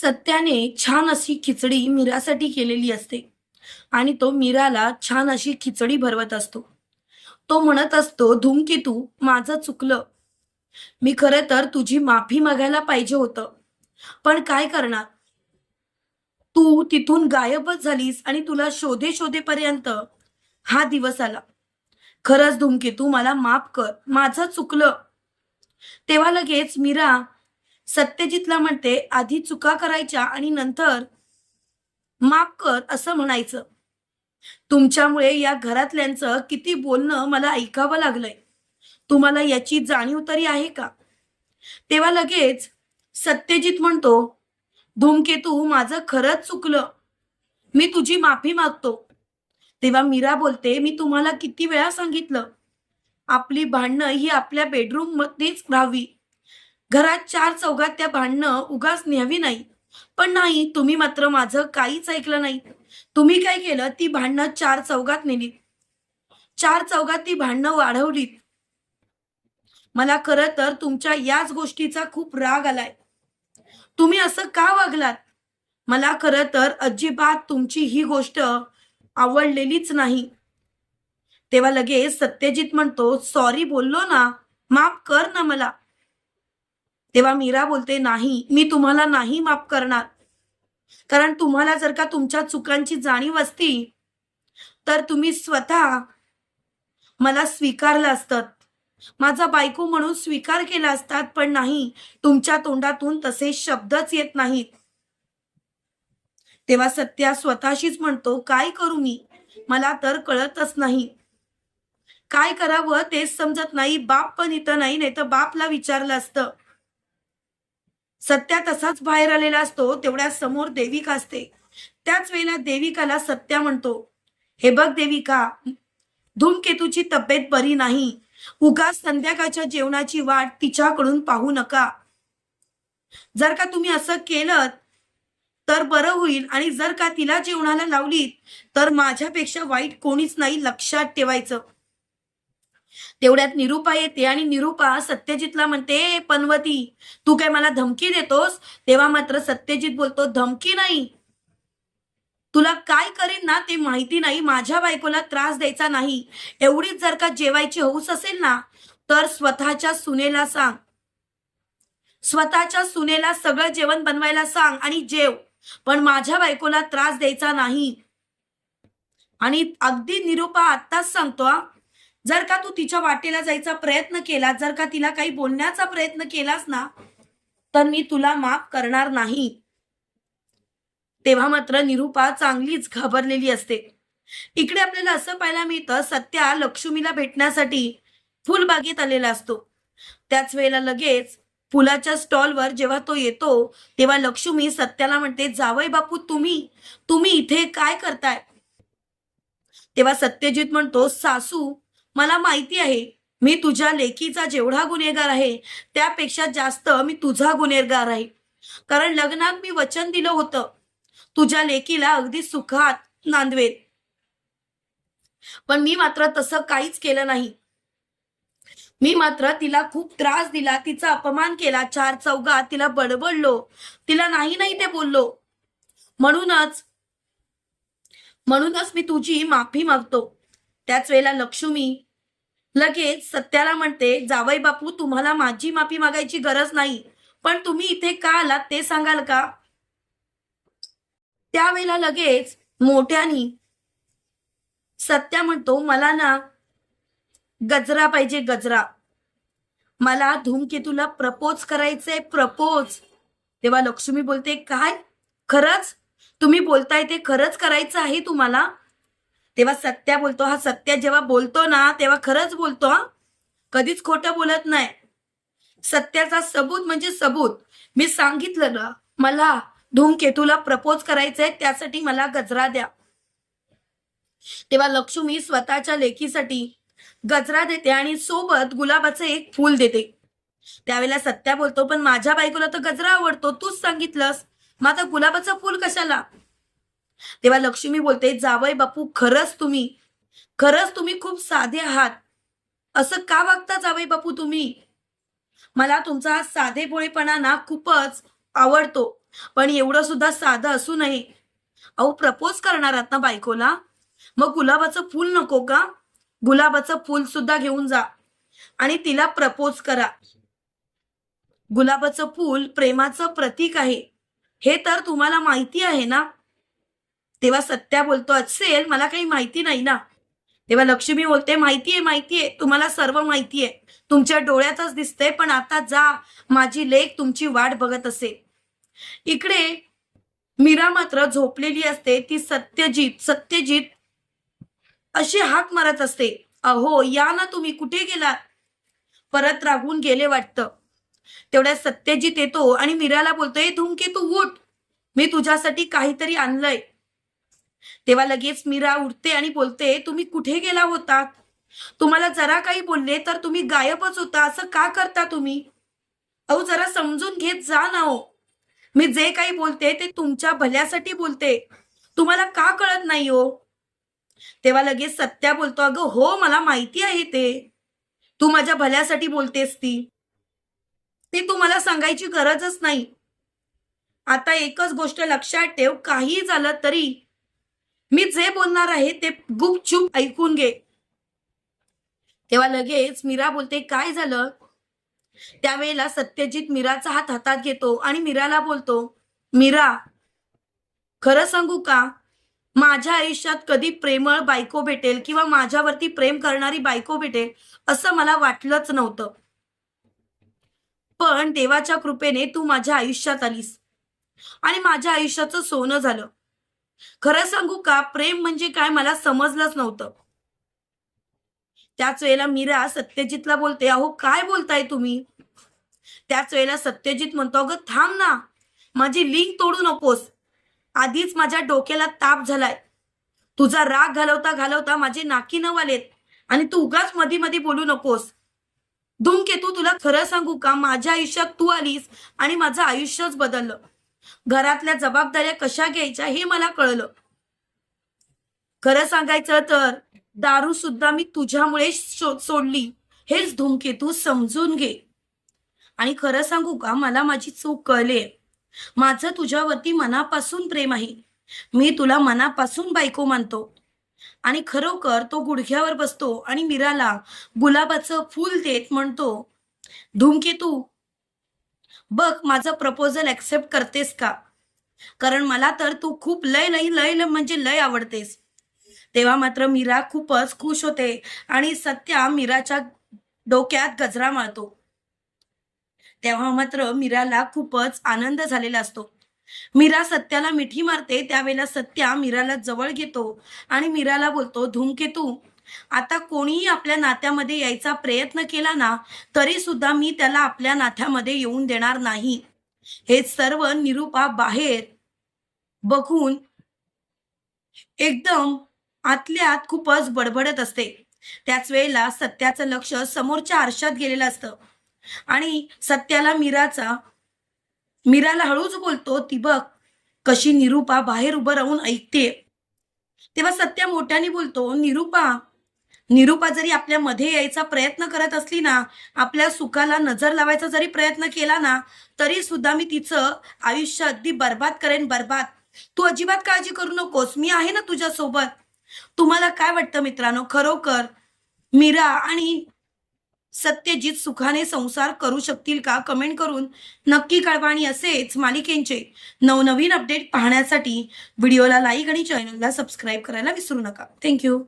सत्याने छान अशी खिचडी मीरासाठी केलेली असते. आणि तो मीराला छान अशी खिचडी भरवत असतो. तो म्हणत असतो धूमकेतू माझं चुकलं. मी खरं तर तुझी माफी मागायला पाहिजे होतं. पण काय करणार? तू तिथून गायबच झालीस आणि तुला शोधे शोधेपर्यंत हा दिवस आला. खरंच धूमकेतू मला माफ कर. माझं चुकलं. तेव्हा लगेच मीरा सत्यजितला म्हणते आधी चुका करायच्या आणि नंतर माफ कर असं म्हणायचं. तुमच्यामुळे या घरातल्यांचं किती बोलणं मला ऐकावं लागलंय. तुम्हाला याची जाणीव तरी आहे का? तेव्हा लगेच सत्यजित म्हणतो धूमकेतू माझं खरंच चुकलं. मी तुझी माफी मागतो. तेव्हा मीरा बोलते मी तुम्हाला किती वेळा सांगितलं. आपली भांडणं ही आपल्या बेडरूम मध्येच राहावी घरात चार चौघात त्या भांडणं उगाच न्यावी नाही पण नाही तुम्ही मात्र माझं काहीच ऐकलं नाही तुम्ही काय केलं? ती भांडणं चार चौघात नेली चार चौघात ती भांडणं वाढवलीत. मला खरं तर तुमच्या याच गोष्टीचा खूप राग आलाय. तुम्ही असं का वागलात? मला खरं तर अजिबात तुमची ही गोष्ट आवडलेलीच नाही. तेव्हा लगेच सत्यजित म्हणतो सॉरी बोललो ना माफ कर ना मला. तेव्हा मीरा बोलते नाही मी तुम्हाला नाही माफ करणार. कारण तुम्हाला जर का तुमच्या चुकांची जाणीव असती तर तुम्ही स्वतः मला स्वीकारलं असतं. माझा बायको म्हणून स्वीकार केला असतात पण नाही तुमच्या तोंडातून तसे शब्दच येत नाहीत. तेव्हा सत्या स्वतःशीच म्हणतो काय करू मी? मला तर कळतच नाही. काय करावं तेच समजत नाही. बाप पण इथं नाही नाही तर बापला विचारलं असतं. सत्या तसाच बाहेर आलेला असतो तेवढ्या समोर देविका असते. त्याच वेळेला देविकाला सत्या म्हणतो हे बघ देविका धूमकेतूची तब्येत बरी नाही. उगाच संध्याकाळच्या जेवणाची वाट तिच्याकडून पाहू नका. जर का तुम्ही असं केलं तर बरं होईल आणि जर का तिला जेवणाला लावलीत तर माझ्यापेक्षा वाईट कोणीच नाही लक्षात ठेवायचं. तेवढ्यात निरुपा येते आणि निरुपा सत्यजितला म्हणते पनवती तू काय मला धमकी देतोस? तेव्हा मात्र सत्यजित बोलतो धमकी नाही. तुला काय करेन ना ते माहिती नाही. माझ्या बायकोला त्रास द्यायचा नाही. एवढीच जर का जेवायची हौस असेल ना तर स्वतःच्या सुनेला सांग. स्वतःच्या सुनेला सगळं जेवण बनवायला सांग आणि जेव. पण माझ्या बायकोला त्रास द्यायचा नाही. आणि अगदी निरुपा आत्ताच सांगतो जर का तू तिच्या वाटेला जायचा प्रयत्न केला जर का तिला काही बोलण्याचा प्रयत्न केलास ना तर मी तुला माफ करणार नाही. तेव्हा मात्र निरुपा चांगलीच घाबरलेली असते. इकडे आपल्याला असं पाहायला मिळतं सत्या लक्ष्मीला भेटण्यासाठी फुलबागेत आलेला असतो. त्याच वेळेला लगेच फुलाच्या स्टॉलवर जेव्हा तो येतो तेव्हा लक्ष्मी सत्याला म्हणते जावय बापू तुम्ही तुम्ही इथे काय करताय? तेव्हा सत्यजित म्हणतो सासू मला माहिती आहे मी तुझ्या लेकीचा जेवढा गुन्हेगार आहे त्यापेक्षा जास्त मी तुझा गुन्हेगार आहे. कारण लग्नात मी वचन दिलं होतं. तुझ्या लेकीला अगदी सुखात नांदवेल पण मी मात्र तसं काहीच केलं नाही. मी मात्र तिला खूप त्रास दिला तिचा अपमान केला चार चौघात तिला बडबडलो तिला नाही नाही ते बोललो. म्हणूनच म्हणूनच मी तुझी माफी मागतो. त्याच वेळेला लक्ष्मी लगेच सत्याला म्हणते जावई बापू तुम्हाला माझी माफी मागायची गरज नाही पण तुम्ही इथे का आलात ते सांगाल का? त्यावेळेला लगेच मोठ्यानी सत्या म्हणतो मला ना गजरा पाहिजे गजरा. मला धूमकेतूला प्रपोज करायचंय प्रपोज. तेव्हा लक्ष्मी बोलते काय? खरंच? तुम्ही बोलताय ते खरंच करायचं आहे तुम्हाला? तेव्हा सत्या बोलतो. हा सत्या जेव्हा बोलतो ना तेव्हा खरंच बोलतो हा. कधीच खोटं बोलत नाही. सत्याचा सबूत म्हणजे सबूत. मी सांगितलं ना मला धूमकेतूला प्रपोज करायचंय त्यासाठी मला गजरा द्या. तेव्हा लक्ष्मी स्वतःच्या लेखीसाठी गजरा देते आणि सोबत गुलाबाचं एक फूल देते. त्यावेळेला सत्या बोलतो पण माझ्या बायकोला तर गजरा आवडतो. तूच सांगितलंस. मग आता गुलाबाचं फूल कशाला? तेव्हा लक्ष्मी बोलते जावय बापू खरंच तुम्ही खरंच तुम्ही खूप साधे आहात. असं का वागता जावई बापू तुम्ही? मला तुमचा हा साधेभोळेपणा ना खूपच आवडतो पण एवढं सुद्धा साधं असू नये. अहो प्रपोज करणार आहात ना बायकोला? मग गुलाबाचं फूल नको का? गुलाबाचं फूल सुद्धा घेऊन जा आणि तिला प्रपोज करा. गुलाबाचं फूल प्रेमाचं प्रतीक आहे. हे तर तुम्हाला माहिती आहे ना? तेव्हा सत्या बोलतो असेल मला काही माहिती नाही ना. तेव्हा लक्ष्मी बोलते माहितीये माहितीये तुम्हाला सर्व माहितीये. तुमच्या डोळ्यातच दिसतंय पण आता जा. माझी लेख तुमची वाट बघत असेल इकडे मीरा मात्र झोपलेली असते. ती सत्यजित सत्यजित अशी हाक मारत असते. अहो या ना तुम्ही कुठे गेलात? परत रागून गेले वाटतं. तेवढ्या सत्यजित येतो आणि मीराला बोलतोय धुमके तू उठ. मी तुझ्यासाठी काहीतरी आणलंय. तेव्हा लगेच मीरा उठते आणि बोलते तुम्ही कुठे गेला होतात? तुम्हाला जरा काही बोलले तर तुम्ही गायबच होता असं का करता तुम्ही? अहो जरा समजून घेत जा ना हो. मी जे काही बोलते ते तुमच्या भल्यासाठी बोलते. तुम्हाला का कळत नाही हो? तेव्हा लगेच सत्या बोलतो अगं हो मला माहिती आहे ते. तू माझ्या भल्यासाठी बोलतेस ती. ती तुम्हाला सांगायची गरजच नाही. आता एकच गोष्ट लक्षात ठेव काही झालं तरी मी जे बोलणार आहे ते गुपचूप ऐकून घे. तेव्हा लगेच मीरा बोलते काय झालं? त्यावेळेला सत्यजित मीराचा हात हातात घेतो आणि मीराला बोलतो मीरा खरं सांगू का? माझ्या आयुष्यात कधी प्रेमळ बायको भेटेल किंवा माझ्यावरती प्रेम करणारी बायको भेटेल असं मला वाटलंच नव्हतं. पण देवाच्या कृपेने तू माझ्या आयुष्यात आलीस आणि माझ्या आयुष्याचं सोनं झालं. खरं सांगू का प्रेम म्हणजे काय मला समजलंच नव्हतं. त्याच वेळेला मीरा सत्यजितला बोलते अहो काय बोलताय तुम्ही? त्याच वेळेला सत्यजित म्हणतो अगं थांब ना माझी लिंक तोडू नकोस. आधीच माझ्या डोक्याला ताप झालाय. तुझा राग घालवता घालवता माझे नाकी नव आलेत आणि तू उगाच मधी मधी बोलू नकोस. धूमकेतू तुला खरं सांगू का माझ्या आयुष्यात तू आलीस आणि माझं आयुष्यच बदललं. घरातल्या जबाबदाऱ्या कशा घ्यायच्या हे मला कळलं. खरं सांगायचं तर दारू सुद्धा मी तुझ्यामुळे सोडली. हेच धूमकेतू समजून घे. आणि खरं सांगू का मला माझी चूक कळली माझं तुझ्यावरती मनापासून प्रेम आहे. मी तुला मनापासून बायको मानतो. आणि खरोखर तो गुडघ्यावर बसतो आणि मीराला गुलाबाचं फूल देत म्हणतो धूमकेतू बघ माझं प्रपोजल ऍक्सेप्ट करतेस का? कारण मला तर तू खूप लय लय लय लय म्हणजे लय आवडतेस. तेव्हा मात्र मीरा खूपच खुश होते आणि सत्या मीराच्या डोक्यात गजरा मारतो. तेव्हा मात्र मीराला खूपच आनंद झालेला असतो. मीरा सत्याला मिठी मारते त्यावेळेला सत्या मीराला जवळ घेतो आणि मीराला बोलतो धूमकेतू आता कोणीही आपल्या नात्यामध्ये यायचा प्रयत्न केला ना तरी सुद्धा मी त्याला आपल्या नात्यामध्ये येऊन देणार नाही. हे सर्व निरूपा बाहेर बघून एकदम आतल्या आत खूपच बडबडत असते. त्याच वेळेला सत्याचं लक्ष समोरच्या आरशात गेलेलं असतं. आणि सत्याला मीराचा मीराला हळूच बोलतो ती बघ कशी निरूपा बाहेर उभं राहून ऐकते. तेव्हा सत्या मोठ्याने बोलतो निरूपा निरूपा जरी आपल्या मध्ये यायचा प्रयत्न करत असली ना आपल्या सुखाला नजर लावायचा जरी प्रयत्न केला ना तरी सुद्धा मी तिचं आयुष्य अगदी बर्बाद करेन बर्बाद. तू अजिबात काळजी करू नकोस मी आहे ना तुझ्या सोबत तुम्हाला काय वाटतं मित्रांनो? खरोखर मीरा आणि सत्यजित सुखाने संसार करू शकतील का? कमेंट करून नक्की कळवा आणि असेच मालिकेंचे नवनवीन अपडेट पाहण्यासाठी व्हिडिओला लाईक आणि चॅनलला सबस्क्राईब करायला विसरू नका. थँक्यू